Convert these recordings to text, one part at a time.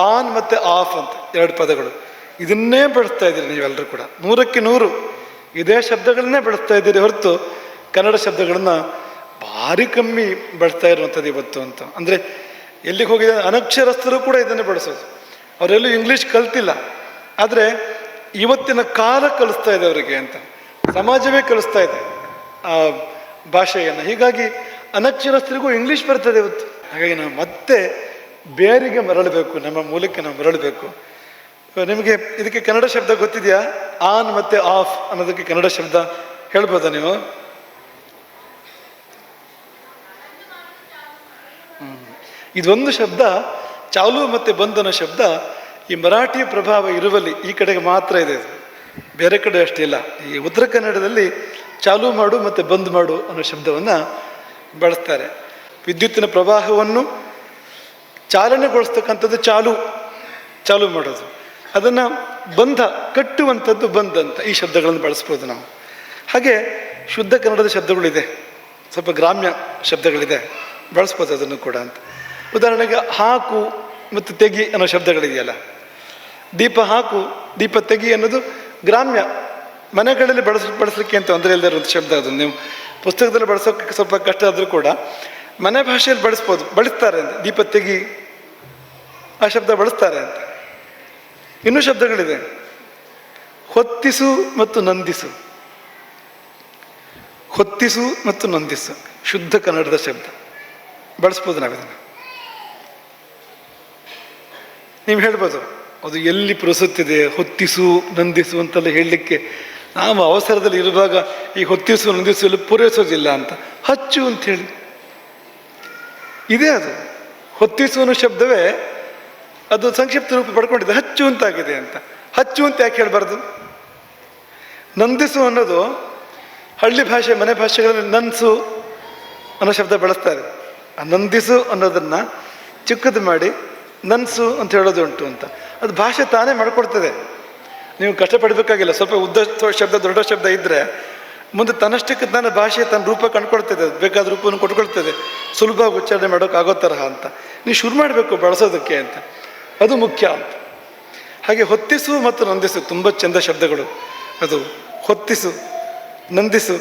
On ಮತ್ತು of ಅಂತ ಎರಡು ಪದಗಳು. ಇದನ್ನೇ ಬಳಸ್ತಾ ಇದ್ದೀರಿ ನೀವೆಲ್ಲರೂ ಕೂಡ. ನೂರಕ್ಕೆ ನೂರು. ಇದೇ ಶಬ್ದಗಳನ್ನೇ ಬಳಸ್ತಾ ಇದ್ದೀರಿ ಹೊರತು ಕನ್ನಡ ಶಬ್ದಗಳನ್ನು ಭಾರಿ ಕಮ್ಮಿ ಬಳಸ್ತಾ ಇರುವಂಥದ್ದು ಇವತ್ತು ಅಂತ. ಅಂದರೆ ಎಲ್ಲಿಗೆ ಹೋಗಿದೆ? ಅನಕ್ಷರಸ್ಥರು ಕೂಡ ಇದನ್ನೇ ಬಳಸೋದು. ಅವರೆಲ್ಲೂ ಇಂಗ್ಲೀಷ್ ಕಲ್ತಿಲ್ಲ. ಆದರೆ ಇವತ್ತಿನ ಕಾಲ ಕಲಿಸ್ತಾ ಇದೆ ಅವರಿಗೆ ಅಂತ. ಸಮಾಜವೇ ಕಲಿಸ್ತಾ ಇದೆ ಆ ಭಾಷೆಯನ್ನು. ಹೀಗಾಗಿ ಅನಕ್ಷರಸ್ಥರಿಗೂ ಇಂಗ್ಲೀಷ್ ಬರ್ತದೆ ಇವತ್ತು. ಹಾಗಾಗಿ ನಾವು ಮತ್ತೆ ಬೇರಿಗೆ ಮರಳಬೇಕು, ನಮ್ಮ ಮೂಲಕ್ಕೆ ನಾವು ಮರಳಬೇಕು. ನಿಮಗೆ ಇದಕ್ಕೆ ಕನ್ನಡ ಶಬ್ದ ಗೊತ್ತಿದೆಯಾ? ಆನ್ ಮತ್ತೆ ಆಫ್ ಅನ್ನೋದಕ್ಕೆ ಕನ್ನಡ ಶಬ್ದ ಹೇಳ್ಬೋದಾ ನೀವು. ಇದೊಂದು ಶಬ್ದ, ಚಾಲು ಮತ್ತೆ ಬಂದ್ ಅನ್ನೋ ಶಬ್ದ ಈ ಮರಾಠಿ ಪ್ರಭಾವ ಇರುವಲ್ಲಿ ಈ ಕಡೆಗೆ ಮಾತ್ರ ಇದೆ ಇದು. ಬೇರೆ ಕಡೆ ಅಷ್ಟಿಲ್ಲ ಈ ಉತ್ತರ ಕನ್ನಡದಲ್ಲಿ ಚಾಲು ಮಾಡು ಮತ್ತೆ ಬಂದ್ ಮಾಡು ಅನ್ನೋ ಶಬ್ದವನ್ನು ಬಳಸ್ತಾರೆ. ವಿದ್ಯುತ್ತಿನ ಪ್ರವಾಹವನ್ನು ಚಾಲನೆಗೊಳಿಸ್ತಕ್ಕಂಥದ್ದು ಚಾಲು ಚಾಲು ಮಾಡೋದು. ಅದನ್ನು ಬಂಧ, ಕಟ್ಟುವಂಥದ್ದು ಬಂದ್ ಅಂತ ಈ ಶಬ್ದಗಳನ್ನು ಬಳಸ್ಬೋದು ನಾವು. ಹಾಗೆ ಶುದ್ಧ ಕನ್ನಡದ ಶಬ್ದಗಳಿದೆ. ಸ್ವಲ್ಪ ಗ್ರಾಮ್ಯ ಶಬ್ದಗಳಿದೆ. ಬಳಸ್ಬೋದು ಅದನ್ನು ಕೂಡ ಅಂತ. ಉದಾಹರಣೆಗೆ ಹಾಕು ಮತ್ತು ತೆಗಿ ಅನ್ನೋ ಶಬ್ದಗಳಿದೆಯಲ್ಲ. ದೀಪ ಹಾಕು, ದೀಪ ತೆಗಿ ಅನ್ನೋದು ಗ್ರಾಮ್ಯ ಮನೆಗಳಲ್ಲಿ ಬಳಸ, ಬಳಸಲಿಕ್ಕೆ ಅಂತ ತೊಂದರೆ ಇಲ್ಲದೆ ಇರುವಂಥ ಶಬ್ದ ಅದು. ನೀವು ಪುಸ್ತಕದಲ್ಲಿ ಬಳಸೋಕ್ಕೆ ಸ್ವಲ್ಪ ಕಷ್ಟ ಆದರೂ ಕೂಡ ಮನೆ ಭಾಷೆಯಲ್ಲಿ ಬಳಸ್ಬೋದು, ಬಳಸ್ತಾರೆ ದೀಪ ತೆಗಿ ಆ ಶಬ್ದ ಬಳಸ್ತಾರೆ ಅಂತ. ಇನ್ನೂ ಶಬ್ದಗಳಿದೆ. ಹೊತ್ತಿಸು ಮತ್ತು ನಂದಿಸು. ಹೊತ್ತಿಸು ಮತ್ತು ನಂದಿಸು. ಶುದ್ಧ ಕನ್ನಡದ ಶಬ್ದ. ಬಳಸ್ಬೋದು ನಾವಿದನ್ನು. ನೀವು ಹೇಳ್ಬೋದು, ಅದು ಎಲ್ಲಿ ಪ್ರಸುತ್ತಿದೆ? ಹೊತ್ತಿಸು, ನಂದಿಸು ಅಂತೆಲ್ಲ ಹೇಳಲಿಕ್ಕೆ ನಾವು ಅವಸರದಲ್ಲಿ ಇರುವಾಗ ಈ ಹೊತ್ತಿಸು, ನಂದಿಸು ಎಲ್ಲ ಪೂರೈಸೋದಿಲ್ಲ ಅಂತ. ಹಚ್ಚು ಅಂತ ಹೇಳಿ. ಇದೆ ಅದು. ಹೊತ್ತಿಸು ಅನ್ನೋ ಶಬ್ದವೇ ಅದು ಸಂಕ್ಷಿಪ್ತ ರೂಪ ಪಡ್ಕೊಂಡಿದೆ ಹಚ್ಚು ಅಂತಾಗಿದೆ ಅಂತ. ಹಚ್ಚು ಅಂತ ಯಾಕೆ ಹೇಳಬಾರ್ದು? ನಂದಿಸು ಅನ್ನೋದು ಹಳ್ಳಿ ಭಾಷೆ, ಮನೆ ಭಾಷೆಗಳಲ್ಲಿ ನನ್ಸು ಅನ್ನೋ ಶಬ್ದ ಬಳಸ್ತಾರೆ. ಆ ನಂದಿಸು ಅನ್ನೋದನ್ನು ಚಿಕ್ಕದು ಮಾಡಿ ನನ್ಸು ಅಂತ ಹೇಳೋದು ಉಂಟು ಅಂತ. ಅದು ಭಾಷೆ ತಾನೇ ಮಾಡಿಕೊಡ್ತದೆ. ನೀವು ಕಷ್ಟಪಡಬೇಕಾಗಿಲ್ಲ, ಸ್ವಲ್ಪ ಉದ್ದ ಶಬ್ದ, ದೊಡ್ಡ ಶಬ್ದ ಇದ್ದರೆ ಮುಂದೆ ತನ್ನಷ್ಟಕ್ಕೆ ತನ್ನ ಭಾಷೆ ತನ್ನ ರೂಪ ಕಂಡುಕೊಳ್ತದೆ, ಬೇಕಾದ ರೂಪವನ್ನು ಕೊಟ್ಕೊಳ್ತದೆ. ಸುಲಭವಾಗಿ ಉಚ್ಚಾರಣೆ ಮಾಡೋಕ್ಕಾಗೋ ತರಹ ಅಂತ. ನೀವು ಶುರು ಮಾಡಬೇಕು ಬಳಸೋದಕ್ಕೆ ಅಂತ. ಅದು ಮುಖ್ಯ ಅಂತ. ಹಾಗೆ ಹೊತ್ತಿಸು ಮತ್ತು ನಂದಿಸು ತುಂಬ ಚಂದ ಶಬ್ದಗಳು. ಅದು ಹೊತ್ತಿಸು, ನಂದಿಸು,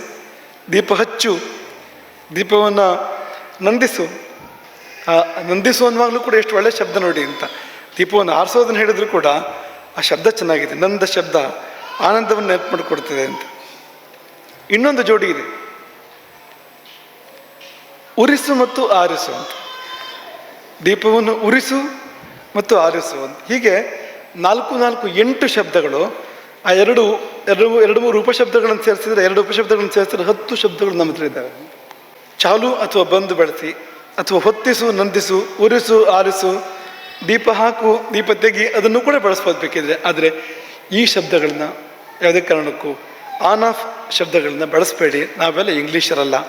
ದೀಪ ಹಚ್ಚು, ದೀಪವನ್ನು ನಂದಿಸು. ಆ, ನಂದಿಸು ಅನ್ನುವಾಗಲೂ ಕೂಡ ಎಷ್ಟು ಒಳ್ಳೆಯ ಶಬ್ದ ನೋಡಿ ಅಂತ. ದೀಪವನ್ನು ಆರಿಸೋದನ್ನು ಹೇಳಿದ್ರು ಕೂಡ ಆ ಶಬ್ದ ಚೆನ್ನಾಗಿದೆ, ನಂದ ಶಬ್ದ, ಆನಂದವನ್ನು ನೆನಪು ಮಾಡಿಕೊಡ್ತದೆ ಅಂತ. ಇನ್ನೊಂದು ಜೋಡಿ ಇದೆ. ಉರಿಸು ಮತ್ತು ಆರಿಸು ಅಂತ. ದೀಪವನ್ನು ಉರಿಸು ಮತ್ತು ಆರಿಸು ಅಂತ ಹೀಗೆ ನಾಲ್ಕು ನಾಲ್ಕು ಎಂಟು ಶಬ್ದಗಳು, ಆ ಎರಡು ಎರಡು ಎರಡು ಮೂರು ಉಪಶಬ್ದಗಳನ್ನು ಸೇರಿಸಿದರೆ ಎರಡು ಉಪಶಬ್ದಗಳನ್ನು ಸೇರಿಸಿದ್ರೆ ಹತ್ತು ಶಬ್ದಗಳು ನಮ್ಮ ಹತ್ರ ಇದ್ದಾವೆ. ಚಾಲು ಅಥವಾ ಬಂದು ಬಳಸಿ, ಅಥವಾ ಹೊತ್ತಿಸು, ನಂದಿಸು, ಉರಿಸು, ಆರಿಸು, ದೀಪ ಹಾಕು, ದೀಪ ತೆಗಿ, ಅದನ್ನು ಕೂಡ ಬಳಸ್ಬೋದು ಬೇಕಿದ್ರೆ. ಆದರೆ ಈ ಶಬ್ದಗಳನ್ನ ಯಾವುದೇ ಕಾರಣಕ್ಕೂ ಆನ್ ಆಫ್ ಶಬ್ದಗಳನ್ನ ಬಳಸಬೇಡಿ. ನಾವೆಲ್ಲ ಇಂಗ್ಲೀಷರಲ್ಲ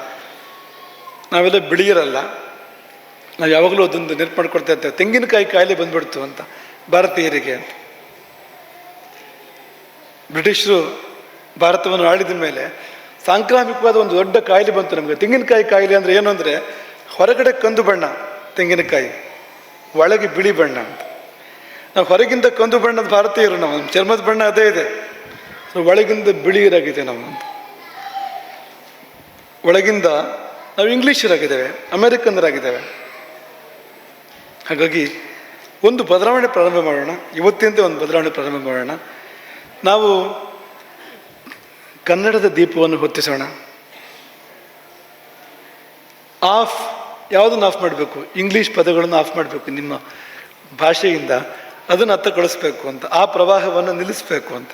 ನಾವೆಲ್ಲ ಬಿಳಿಯರಲ್ಲ. ನಾವು ಯಾವಾಗಲೂ ಅದೊಂದು ನೆನಪು ಮಾಡ್ಕೊಡ್ತಾ ಇರ್ತೇವೆ ತೆಂಗಿನಕಾಯಿ ಕಾಯಿಲೆ ಬಂದ್ಬಿಡ್ತು ಅಂತ, ಭಾರತೀಯರಿಗೆ ಅಂತ. ಬ್ರಿಟಿಷರು ಭಾರತವನ್ನು ಆಳಿದ ಮೇಲೆ ಸಾಂಕ್ರಾಮಿಕವಾದ ಒಂದು ದೊಡ್ಡ ಕಾಯಿಲೆ ಬಂತು ನಮಗೆ. ತೆಂಗಿನಕಾಯಿ ಕಾಯಿಲೆ ಅಂದರೆ ಏನು ಅಂದರೆ ಹೊರಗಡೆ ಕಂದು ಬಣ್ಣ, ತೆಂಗಿನಕಾಯಿ, ಒಳಗೆ ಬಿಳಿ ಬಣ್ಣ ಅಂತ. ನಾವು ಹೊರಗಿಂದ ಕಂದು ಬಣ್ಣದ ಭಾರತೀಯರು ನಾವು, ನಮ್ಮ ಚರ್ಮದ ಬಣ್ಣ ಅದೇ ಇದೆ. ಒಳಗಿಂದ ಬಿಳಿಯರಾಗಿದೆ ನಾವು. ಒಳಗಿಂದ ನಾವು ಇಂಗ್ಲೀಷರಾಗಿದ್ದೇವೆ, ಅಮೆರಿಕನ್ನರಾಗಿದ್ದೇವೆ. ಹಾಗಾಗಿ ಒಂದು ಬದಲಾವಣೆ ಪ್ರಾರಂಭ ಮಾಡೋಣ. ಇವತ್ತಿಂದ ಒಂದು ಬದಲಾವಣೆ ಪ್ರಾರಂಭ ಮಾಡೋಣ. ನಾವು ಕನ್ನಡದ ದೀಪವನ್ನು ಹೊತ್ತಿಸೋಣ. ಆಫ್, ಯಾವುದನ್ನು ಆಫ್ ಮಾಡಬೇಕು? ಇಂಗ್ಲೀಷ್ ಪದಗಳನ್ನು ಆಫ್ ಮಾಡಬೇಕು ನಿಮ್ಮ ಭಾಷೆಯಿಂದ. ಅದನ್ನು ಹತ್ತ ಕಳಿಸ್ಬೇಕು ಅಂತ, ಆ ಪ್ರವಾಹವನ್ನು ನಿಲ್ಲಿಸಬೇಕು ಅಂತ.